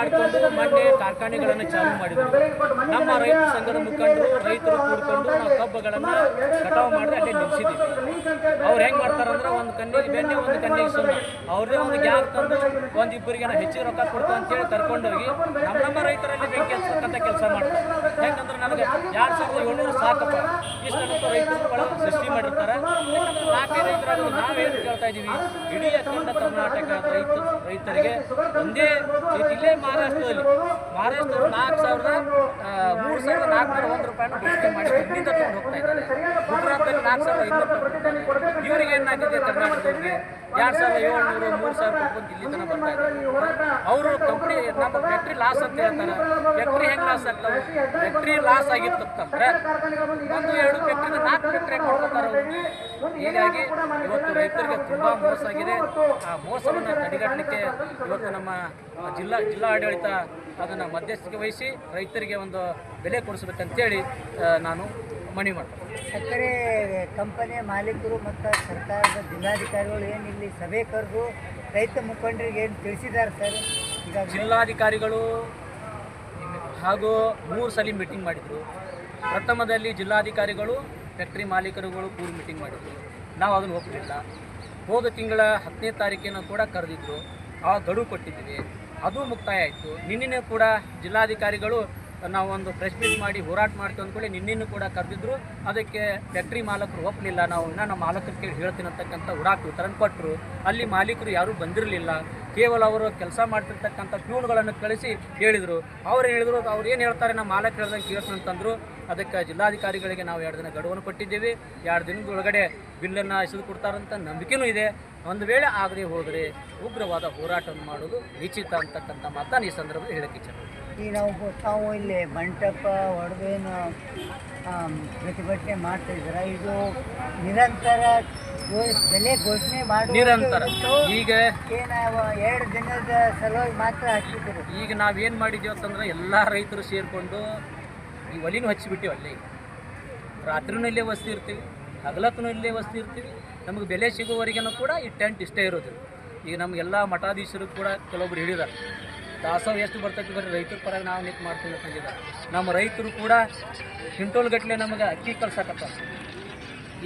ಆಡ್ಕೊಂಡು ಮೊನ್ನೆ ಕಾರ್ಖಾನೆಗಳನ್ನು ಚಾಲು ಮಾಡಿದ್ರು. ನಮ್ಮ ರೈತ ಸಂಘದ ಮುಖಂಡರು, ರೈತರು ಕೂಡಿಕೊಂಡು ನಾವು ಕಬ್ಬಗಳನ್ನು ಕಟಾವು ಮಾಡಿದ್ರೆ ಅಲ್ಲೇ ನಿಲ್ಲಿಸಿದ್ದೀವಿ ಅವ್ರು ಹೆಂಗೆ ಮಾಡ್ತಾರಂದ್ರೆ ಒಂದು ಕಣ್ಣಿಗೆ ಬೆಣ್ಣೆ, ಒಂದು ಕಣ್ಣಿಗೆ ಸುಣ್ಣ ಅವ್ರದೇ ಒಂದು ಗ್ಯಾಪ್ ತಂದು ಒಂದಿಬ್ಬರಿಗೆ ನಾವು ಹೆಚ್ಚಿಗೆ ರೊಕ್ಕ ಕೊಡ್ತು ಅಂತೇಳಿ ಕರ್ಕೊಂಡೋಗಿ ನಮ್ಮ ನಮ್ಮ ರೈತರಲ್ಲಿ ಬೆಂಕಿ ಹಚ್ಚತಕ್ಕಂಥ ಕೆಲಸ ಮಾಡ್ತಾರೆ. ಯಾಕಂದ್ರೆ ನಮಗೆ ಎರಡು ಸಾವಿರದ ಏಳ್ನೂರು ಸಾಕಪ್ಪ. ಇಷ್ಟು ರೈತರು ಭಾಳ ಸೃಷ್ಟಿ ಮಾಡಿರ್ತಾರೆ. ಯಾಕಂದ್ರೆ ರೈತರಾಗಿ ನಾವೇನು ಕೇಳ್ತಾ ಇದ್ದೀವಿ? ಇಡೀ ಅಖಂಡ ಕರ್ನಾಟಕ ರೈತ, ರೈತರಿಗೆ ಒಂದೇ ಇಲ್ಲೇ ಮಹಾರಾಷ್ಟ್ರದಲ್ಲಿ. ಮಹಾರಾಷ್ಟ್ರ ನಾಲ್ಕು ಸಾವಿರದ ಮೂರು ಸಾವಿರದ ನಾಲ್ಕುನೂರ ಒಂದು ರೂಪಾಯಿನ ಬೇಡಿಕೆ ಮಾಡಿ ಖಂಡಿತ ತಗೊಂಡು ಹೋಗ್ತಾ ಇದ್ದಾರೆ. ಗುಜರಾತಲ್ಲಿ ನಾಲ್ಕು ಸಾವಿರದ ಇನ್ನೂರು ರೂಪಾಯಿ ಇವರಿಗೆ ಏನಾಗಿದೆ ಕರ್ನಾಟಕದವರಿಗೆ? ಎರಡು ಸಾವಿರದ ಏಳ್ನೂರು ಮೂರು ಸಾವಿರ ಕೊಟ್ಕೊಂಡು ಇಲ್ಲಿ ತನಕ ಬರ್ತಾ ಇದ್ದಾರೆ. ಅವರು ಕಂಪ್ನಿ ನಮ್ಮ ಫ್ಯಾಕ್ಟ್ರಿ ಲಾಸ್ ಅಂತ ಹೇಳ್ತಾರೆ. ಫ್ಯಾಕ್ಟ್ರಿ ಹೆಂಗೆ ಲಾಸ್ ಆಗ್ತಾವೆ ಫ್ಯಾಕ್ಟ್ರಿ ಲಾಸ್ ಆಗಿರ್ತಂದ್ರೆ ಒಂದು ಎರಡು ಫ್ಯಾಕ್ಟ್ರಿ ನಾಲ್ಕು ಫ್ಯಾಕ್ಟ್ರಿ ಕೊಡ್ತಾರೆ ಹೀಗಾಗಿ ಇವತ್ತು ರೈತರಿಗೆ ತುಂಬ ಮೋಸ ಆಗಿದೆ. ಆ ಮೋಸವನ್ನು ತಡೆಗಟ್ಟಲಿಕ್ಕೆ ಇವತ್ತು ನಮ್ಮ ಜಿಲ್ಲಾ ಜಿಲ್ಲಾ ಆಡಳಿತ ಅದನ್ನು ಮಧ್ಯಸ್ಥಿಕೆ ವಹಿಸಿ ರೈತರಿಗೆ ಒಂದು ಬೆಲೆ ಕೊಡಿಸ್ಬೇಕಂತೇಳಿ ನಾನು ಮನವಿ ಮಾಡ್ತಾರೆ ಸಕ್ಕರೆ ಕಂಪನಿಯ ಮಾಲೀಕರು ಮತ್ತು ಸರ್ಕಾರದ ಜಿಲ್ಲಾಧಿಕಾರಿಗಳು ಏನು ಇಲ್ಲಿ ಸಭೆ ಕರೆದು ರೈತ ಮುಖಂಡರಿಗೆ ಏನು ತಿಳಿಸಿದ್ದಾರೆ ಸರ್? ಈಗ ಜಿಲ್ಲಾಧಿಕಾರಿಗಳು ಹಾಗೂ ಮೂರು ಸಲ ಮೀಟಿಂಗ್ ಮಾಡಿದರು. ಪ್ರಥಮದಲ್ಲಿ ಜಿಲ್ಲಾಧಿಕಾರಿಗಳು ಫ್ಯಾಕ್ಟ್ರಿ ಮಾಲೀಕರುಗಳು ಕೂರು ಮೀಟಿಂಗ್ ಮಾಡಿದರು. ನಾವು ಅದನ್ನು ಒಪ್ಪಲಿಲ್ಲ ಹೋದ ತಿಂಗಳ ಹತ್ತನೇ ತಾರೀಕಿನ ಕೂಡ ಕರೆದಿದ್ರು. ಆ ಗಡುವು ಕೊಟ್ಟಿದ್ದೀವಿ. ಅದು ಮುಕ್ತಾಯ ಆಯಿತು. ನಿನ್ನೆ ಕೂಡ ಜಿಲ್ಲಾಧಿಕಾರಿಗಳು ನಾವು ಒಂದು ಪ್ರೆಸ್ ಮೀಟ್ ಮಾಡಿ ಹೋರಾಟ ಮಾಡ್ತೀವಿ ಅಂದ್ಕೊಳ್ಳಿ ನಿನ್ನೆನೂ ಕೂಡ ಕರೆದಿದ್ರು. ಅದಕ್ಕೆ ಫ್ಯಾಕ್ಟ್ರಿ ಮಾಲಕರು ಒಪ್ಪಲಿಲ್ಲ ನಾವು ಇನ್ನೂ ನಮ್ಮ ಮಾಲಕರು ಕೇಳಿ ಹೇಳ್ತೀನಿ ಅಂತಕ್ಕಂಥ ಉಡಾಕ್ ಉತ್ತರನ ಕೊಟ್ಟರು ಅಲ್ಲಿ ಮಾಲೀಕರು ಯಾರೂ ಬಂದಿರಲಿಲ್ಲ. ಕೇವಲ ಅವರು ಕೆಲಸ ಮಾಡ್ತಿರ್ತಕ್ಕಂಥ ಪ್ಯೂನ್ಗಳನ್ನು ಕಳಿಸಿ ಹೇಳಿದರು. ಅವ್ರು ಹೇಳಿದ್ರು, ಅವ್ರು ಏನು ಹೇಳ್ತಾರೆ ನಮ್ಮ ಮಾಲಕ್ ಹೇಳ್ದಂಗೆ ಕೇಳ್ತೀನಿ ಅಂತಂದರು. ಅದಕ್ಕೆ ಜಿಲ್ಲಾಧಿಕಾರಿಗಳಿಗೆ ನಾವು ಎರಡು ದಿನ ಗಡುವನ್ನು ಕೊಟ್ಟಿದ್ದೀವಿ. ಎರಡು ದಿನದೊಳಗಡೆ ಬಿಲ್ಲನ್ನು ಎಸೆದು ಕೊಡ್ತಾರಂತ ನಂಬಿಕೆನೂ ಇದೆ. ಒಂದು ವೇಳೆ ಆಗದೆ ಹೋದರೆ ಉಗ್ರವಾದ ಹೋರಾಟವನ್ನು ಮಾಡೋದು ನಿಶ್ಚಿತ ಅಂತಕ್ಕಂಥ ಮಾತನ್ನು ಈ ಸಂದರ್ಭದಲ್ಲಿ ಹೇಳಕ್ಕೆ ಇಚ್ಛೆ ಈ ನಾವು ತಾವು ಇಲ್ಲಿ ಮಂಟಪ ಒಡವೇನು ಪ್ರತಿಭಟನೆ ಮಾಡ್ತಾ ಇದ್ದೀರಾ. ಇದು ನಿರಂತರ ಬೆಲೆ ಘೋಷಣೆ ಮಾಡಿ ನಿರಂತರ. ಈಗ ಏನಾವ ಎರಡು ದಿನದ ಸಲುವಾಗಿ ಮಾತ್ರ ಹಚ್ಚಿದ್ರು ಈಗ ನಾವೇನು ಮಾಡಿದ್ದೀವಿ ಅಂತಂದ್ರೆ ಎಲ್ಲ ರೈತರು ಸೇರಿಕೊಂಡು ಈ ಒಲಿನೂ ಹಚ್ಚಿಬಿಟ್ಟಿವಿ ಅಲ್ಲಿ. ರಾತ್ರಿನೂ ಇಲ್ಲೇ ವಸ್ತಿ ಇರ್ತೀವಿ ಹಗಲತ್ತೂ ಇಲ್ಲೇ ವಸ್ತಿ ಇರ್ತೀವಿ. ನಮಗೆ ಬೆಲೆ ಸಿಗುವವರೆಗೂ ಕೂಡ ಈ ಟೆಂಟ್ ಇಷ್ಟೇ ಇರೋದು. ಈಗ ನಮಗೆಲ್ಲ ಮಠಾಧೀಶರು ಕೂಡ ಕೆಲವೊಬ್ರು ಹೇಳಿದ್ದಾರೆ ದಾಸೋಹ ಎಷ್ಟು ಬರ್ತೈತಿ ಬರೀ ರೈತರ ಪರ ನಾವು ನಿಂತು ಅಂತಂದಿದ್ದಾರೆ ನಮ್ಮ ರೈತರು ಕೂಡ ಕ್ವಿಂಟೋಲ್ ಗಟ್ಟಲೆ ನಮಗೆ ಅಕ್ಕಿ ಕಳ್ಸಕತ್ತ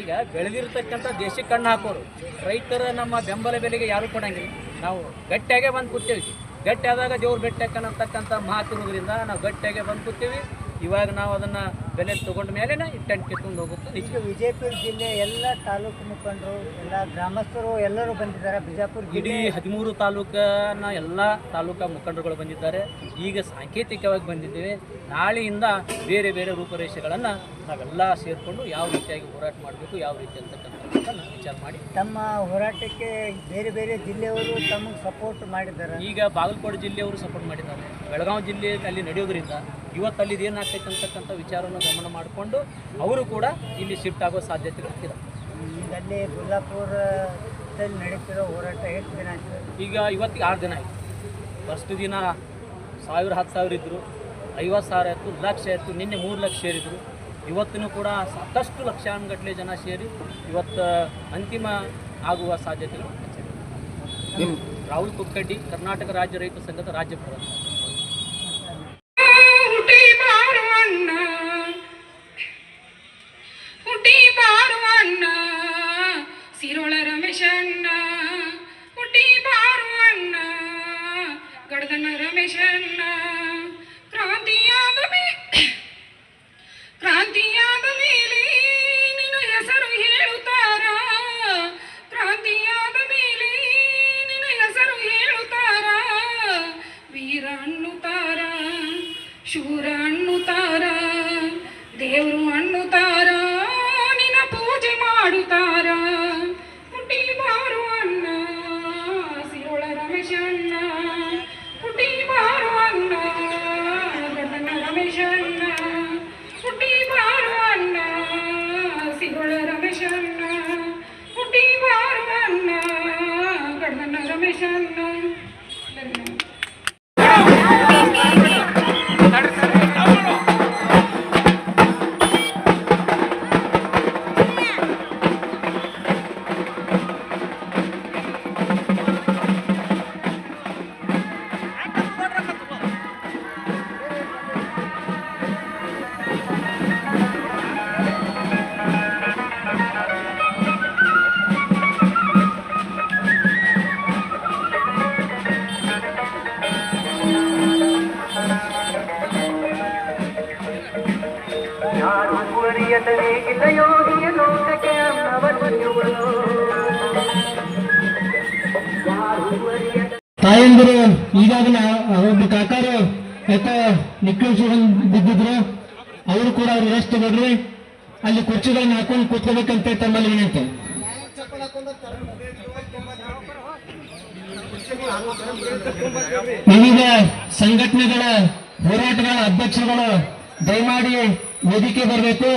ಈಗ ಬೆಳೆದಿರ್ತಕ್ಕಂಥ ದೇಶಕ್ಕೆ ಕಣ್ಣು ಹಾಕೋರು. ರೈತರ ನಮ್ಮ ಬೆಂಬಲ ಬೆಲೆಗೆ ಯಾರು ಕೊಡಂಗಿಲ್ಲ. ನಾವು ಗಟ್ಟಿಯಾಗೆ ಬಂದು ಕೂತೀವಿ. ಗಟ್ಟಿ ಆದಾಗ ದೇವ್ರು ಬೆಟ್ಟ ಅನ್ನತಕ್ಕಂಥ ಮಾತಿರೋದ್ರಿಂದ ನಾವು ಗಟ್ಟಿಯಾಗೆ ಬಂದು ಕೂತೀವಿ. ಇವಾಗ ನಾವು ಅದನ್ನು ಬೆಲೆ ತೊಗೊಂಡ ಮೇಲೆ ಟೆಂಟ್ ಕಿತ್ಕೊಂಡು ಹೋಗುತ್ತೆ. ಈಗ ವಿಜಯಪುರ ಜಿಲ್ಲೆ ಎಲ್ಲ ತಾಲೂಕು ಮುಖಂಡರು ಎಲ್ಲ ಗ್ರಾಮಸ್ಥರು ಎಲ್ಲರೂ ಬಂದಿದ್ದಾರೆ. ಬಿಜಾಪುರ ಇಡೀ ಜಿಲ್ಲೆ ಹದಿಮೂರು ತಾಲೂಕನ್ನ ಎಲ್ಲ ತಾಲೂಕಾ ಮುಖಂಡರುಗಳು ಬಂದಿದ್ದಾರೆ. ಈಗ ಸಾಂಕೇತಿಕವಾಗಿ ಬಂದಿದ್ದೇವೆ. ನಾಳೆಯಿಂದ ಬೇರೆ ಬೇರೆ ರೂಪರೇಷೆಗಳನ್ನು ನಾವೆಲ್ಲ ಸೇರಿಕೊಂಡು ಯಾವ ರೀತಿಯಾಗಿ ಹೋರಾಟ ಮಾಡಬೇಕು ಯಾವ ರೀತಿ ಅಂತಕ್ಕಂಥದ್ದನ್ನು ವಿಚಾರ ಮಾಡಿ ತಮ್ಮ ಹೋರಾಟಕ್ಕೆ ಬೇರೆ ಬೇರೆ ಜಿಲ್ಲೆಯವರು ತಮಗೆ ಸಪೋರ್ಟ್ ಮಾಡಿದ್ದಾರೆ. ಈಗ ಬಾಗಲಕೋಟೆ ಜಿಲ್ಲೆಯವರು ಸಪೋರ್ಟ್ ಮಾಡಿದ್ದಾರೆ. ಬೆಳಗಾವಿ ಜಿಲ್ಲೆ ಅಲ್ಲಿ ನಡೆಯೋದ್ರಿಂದ ಇವತ್ತು ಅಲ್ಲಿ ಏನಾಗ್ತೈತೆ ಅಂತಕ್ಕಂಥ ವಿಚಾರವನ್ನು ಗಮನ ಮಾಡಿಕೊಂಡು ಅವರು ಕೂಡ ಇಲ್ಲಿ ಶಿಫ್ಟ್ ಆಗೋ ಸಾಧ್ಯತೆ ಇದೆ. ಈಗ ಅಲ್ಲಿ ಗುಲ್ಲಾಪುರದಲ್ಲಿ ನಡೀತಿರೋ ಹೋರಾಟ ಎಷ್ಟು ದಿನ ಆಯ್ತು? ಈಗ ಇವತ್ತಿಗೆ ಆರು ದಿನ ಆಯಿತು. ಫಸ್ಟ್ ದಿನ ಸಾವಿರ ಹತ್ತು ಸಾವಿರ ಇದ್ದರು. ಐವತ್ತು ಸಾವಿರ ಆಯಿತು ಲಕ್ಷ ಆಯಿತು ನಿನ್ನೆ ಮೂರು ಲಕ್ಷ ಸೇರಿದರು ಇವತ್ತಿನೂ ಕೂಡ ಸಾಕಷ್ಟು ಲಕ್ಷಾನುಗಟ್ಟಲೆ ಜನ ಸೇರಿ ಇವತ್ತು ಅಂತಿಮ ಆಗುವ ಸಾಧ್ಯತೆಗಳು ಹೆಚ್ಚಿದೆ. ರಾಹುಲ್ ಕುಕ್ಕಡ್ಡಿ ಕರ್ನಾಟಕ ರಾಜ್ಯ ರೈತ ಸಂಘದ ರಾಜ್ಯ ಪ್ರಧಾನ. ಗಡದನ ರಮೇಶಣ್ಣ ಕ್ರಾಂತಿಯಾಗಬೇಕು ಕ್ರಾಂತಿಯಾದ ಮೇಲೆ ನಿನ್ನ ಹೆಸರು ಹೇಳುತ್ತಾರ ಕ್ರಾಂತಿಯಾದ ಮೇಲೆ ನಿನ್ನ ಹೆಸರು ಹೇಳುತ್ತಾರ ವೀರ ಅನ್ನುತ್ತಾರ ಶೂರ ತಾಯಂದಿರು ಈಗಾಗಲೇ ಒಬ್ಬ ಕಾಕಾರು ಯಾಕೋ ನಿಕ್ಕಳಿಸ್ಕೊಂಡು ಬಿದ್ದಿದ್ರು, ಅವರು ಕೂಡ ಅವ್ರು ರೆಸ್ಟ್ ತಗೊಳ್ರಿ ಅಲ್ಲಿ ಕುರ್ಚಿಗಳನ್ನ ಹಾಕೊಂಡು ಕೂತ್ಕೋಬೇಕಂತ ತಮ್ಮಲ್ಲಿ ವಿನಂತಿ. ವಿವಿಧ ಸಂಘಟನೆಗಳ ಹೋರಾಟಗಳ ಅಧ್ಯಕ್ಷರುಗಳು ದಯಮಾಡಿ ವೇದಿಕೆ ಬರಬೇಕು.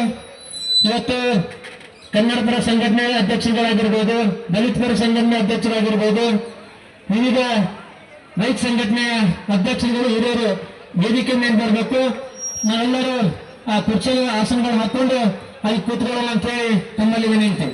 ಇವತ್ತು ಕನ್ನಡ ಪರ ಸಂಘಟನೆ ಅಧ್ಯಕ್ಷರುಗಳಾಗಿರ್ಬೋದು ದಲಿತ ಪರ ಸಂಘಟನೆ ಅಧ್ಯಕ್ಷರಾಗಿರ್ಬೋದು, ವಿವಿಧ ರೈತ ಸಂಘಟನೆ ಅಧ್ಯಕ್ಷರುಗಳು ಹಿರಿಯರು ವೇದಿಕೆ ಮೇಲೆ ಬರಬೇಕು. ನಾವೆಲ್ಲರೂ ಆ ಕುರ್ಚಿ ಆಸನಗಳು ಹಾಕೊಂಡು ಅಲ್ಲಿ ಕೂತ್ಕೊಳ್ಳೋಣ ಅಂತ ಹೇಳಿ ತಮ್ಮಲ್ಲಿ ವಿನಂತಿ.